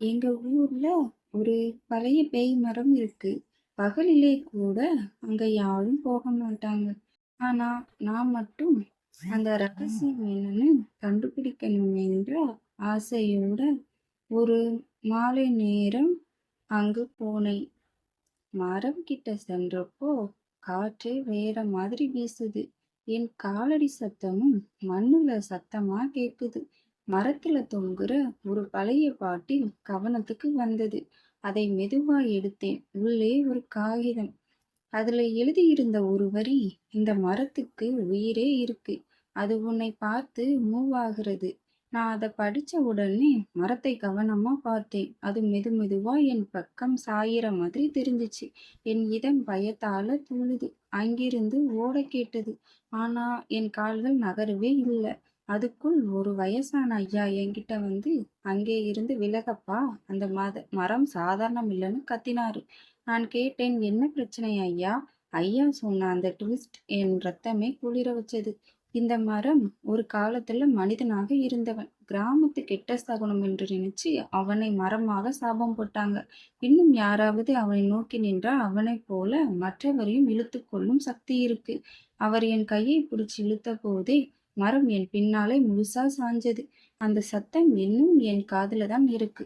எங்க ஊர்ல ஒரு பழைய பேய் மரம் இருக்கு. பகலிலே கூட அங்க யாரும் போக மாட்டாங்க. ஆனா நான் மட்டும் அந்த ரகசியம் என்னன்னு கண்டுபிடிக்கணும் என்ற ஆசையோட ஒரு மாலை நேரம் அங்கு போனேன். மரம் கிட்ட சென்றப்போ காற்றே வேற மாதிரி வீசுது. என் காலடி சத்தமும் மண்ணுல சத்தமா கேக்குது. மரத்தில் தொங்குற ஒரு பழைய பாட்டில் கவனத்துக்கு வந்தது. அதை மெதுவா எடுத்தேன். உள்ளே ஒரு காகிதம். அதுல எழுதியிருந்த ஒரு வரி இந்த மரத்துக்கு உயிரே இருக்கு. அது உன்னை பார்த்து மூவ் ஆகிறது. நான் அதை படித்த உடனே மரத்தை கவனமாக பார்த்தேன். அது மெது மெதுவாக என் பக்கம் சாயிற மாதிரி தெரிஞ்சுச்சு. என் இதம் பயத்தால் துள்ளுது. அங்கிருந்து ஓட கேட்டது. ஆனால் என் கால்கள் நகரவே இல்லை அதுக்குள் ஒரு வயசான ஐயா என்கிட்ட வந்து அங்கே இருந்து விலகப்பா அந்த மத மரம் சாதாரணம் இல்லைன்னு கத்தினாரு. நான் கேட்டேன் என்ன பிரச்சனை ஐயா? ஐயா சொன்ன அந்த ட்விஸ்ட் என் ரத்தமே குளிர வச்சது. இந்த மரம் ஒரு காலத்துல மனிதனாக இருந்தவன். கிராமத்து கெட்ட சகுனம் என்று நினைச்சு அவனை மரமாக சாபம் போட்டாங்க. இன்னும் யாராவது அவனை நோக்கி நின்றா அவனைப் போல மற்றவரையும் இழுத்து கொள்ளும் சக்தி இருக்கு. அவர் என் கையை பிடிச்சி இழுத்த போதே மரம் என் பின்னாலே முழுசா சாஞ்சது. அந்த சத்தம் இன்னும் என் காதுல தான் இருக்கு.